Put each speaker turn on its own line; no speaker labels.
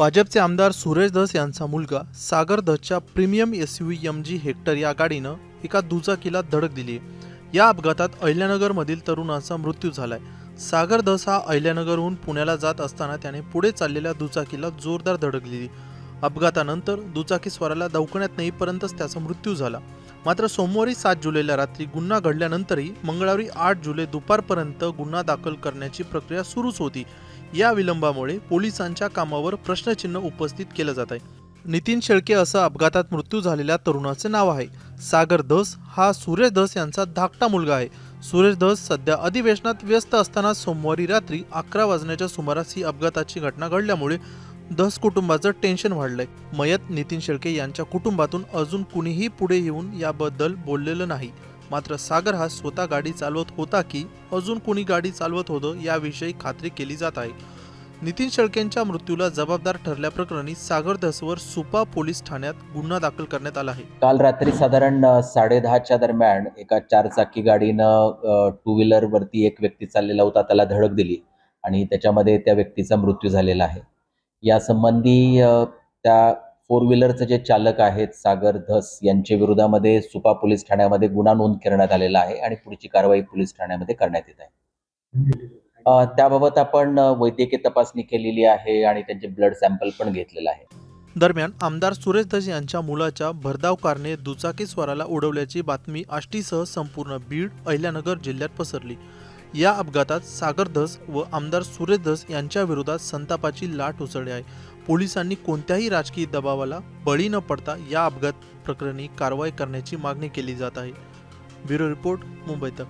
भाजपचे आमदार सुरेश धस यांचा मुलगा Sagar धसच्या premium S U M G Hector या गाडीनं एका दुचाकीला धडक दिली. या अपघातात अहिल्यानगरमधील तरुणाचा मृत्यू झालाय. सागर धस हा अहिल्यानगरहून पुण्याला जात असताना त्याने पुढे चाललेल्या दुचाकीला जोरदार धडक दिली. अपघातानंतर दुचाकीस्वाराला दवाखान्यात नेईपर्यंतच त्याचा मृत्यू झाला. मात्र सोमवारी सात जुलैला रात्री गुन्हा घडल्यानंतरही मंगळवारी आठ जुलै दुपारपर्यंत गुन्हा दाखल करण्याची प्रक्रिया सुरूच होती. या विलंबामुळे पोलिसांच्या कामावर प्रश्नचिन्ह उपस्थित केलं जात आहे. नितीन शेळके असं अपघातात मृत्यू झालेल्या तरुणाचे नाव आहे. सागर धस हा सुरेश धस यांचा धाकटा मुलगा आहे. सुरेश धस सध्या अधिवेशनात व्यस्त असताना सोमवारी रात्री अकरा वाजण्याच्या सुमारास ही अपघाताची घटना घडल्यामुळे धस कुटुंबाचं टेन्शन वाढलंय. मयत नितीन शेळके यांच्या कुटुंबातून अजून कुणीही पुढे येऊन याबद्दल बोललेलं नाही. मात्र सागर हा स्वतः गाडी चालवत होता की अजून कुणी गाडी चालवत होतं याविषयी खात्री केली जात आहे. नितीन शेळकेंच्या मृत्यूला जबाबदार ठरल्याप्रकरणी सागर धसवर सुपा पोलीस ठाण्यात गुन्हा दाखल करण्यात आला आहे.
काल रात्री साधारण साडेदहाच्या दरम्यान एका चारचाकी गाडीनं टू व्हीलरवरती एक व्यक्ती चाललेला होता त्याला धडक दिली आणि त्याच्यामध्ये त्या व्यक्तीचा मृत्यू झालेला आहे. या संबंधी त्या फोर व्हीलरचे जे चालक आहेत सागर धस यांच्या विरोधामध्ये सुपा पोलीस ठाण्यामध्ये गुन्हा नोंद करण्यात आलेला आहे आणि पुढची कारवाई पोलीस ठाण्यामध्ये करण्यात येत आहे. त्याबाबत आपण वैद्यकीय तपासणी केलेली आहे आणि त्यांचे ब्लड सॅम्पल पण घेतलेलं आहे.
दरम्यान आमदार सुरेश धस यांच्या मुलाच्या भरधाव कारने दुचाकी स्वाराला उडवल्याची बातमी आष्टीसह संपूर्ण बीड अहिल्यानगर जिल्ह्यात पसरली. या अपघातात सागर धस व आमदार सुरेश धस यांच्या विरोधात संतापाची लाट उसळली आहे. पोलिसांनी कोणत्याही राजकीय दबावाला बळी न पडता या अपघात प्रकरणी कारवाई करण्याची मागणी केली जात आहे. ब्युरो रिपोर्ट मुंबई तक.